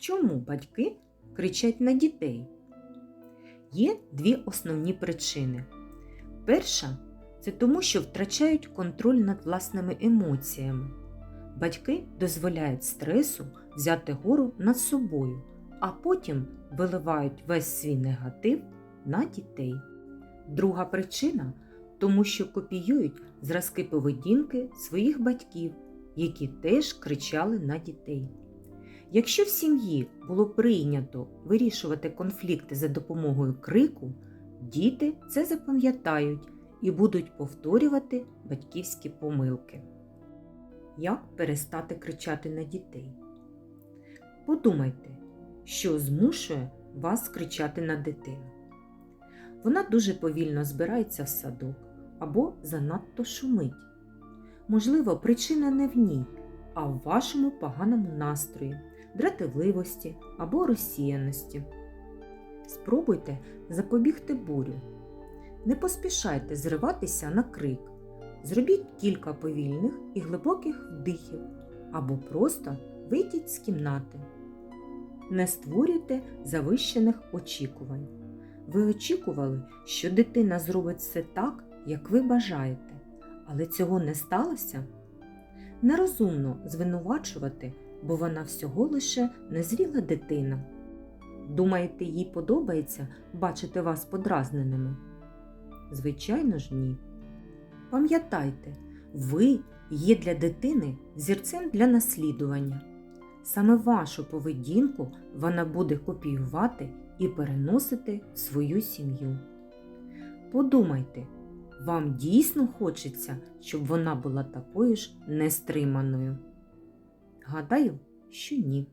Чому батьки кричать на дітей? Є дві основні причини. Перша це тому, що втрачають контроль над власними емоціями. Батьки дозволяють стресу взяти гору над собою, а потім виливають весь свій негатив на дітей. Друга причина тому, що копіюють зразки поведінки своїх батьків, які теж кричали на дітей. Якщо в сім'ї було прийнято вирішувати конфлікти за допомогою крику, діти це запам'ятають і будуть повторювати батьківські помилки. Як перестати кричати на дітей? Подумайте, що змушує вас кричати на дитину. Вона дуже повільно збирається в садок або занадто шумить. Можливо, причина не в ній, а в вашому поганому настрої, дратівливості або розсіяності. Спробуйте запобігти бурю. Не поспішайте зриватися на крик. Зробіть кілька повільних і глибоких вдихів або просто вийдіть з кімнати. Не створюйте завищених очікувань. Ви очікували, що дитина зробить все так, як ви бажаєте, але цього не сталося? Нерозумно звинувачувати, бо вона всього лише незріла дитина. Думаєте, їй подобається бачити вас подразненими? Звичайно ж, ні. Пам'ятайте, ви є для дитини зірцем для наслідування. Саме вашу поведінку вона буде копіювати і переносити в свою сім'ю. Подумайте, вам дійсно хочеться, щоб вона була такою ж нестриманою? Гадаю, що ні.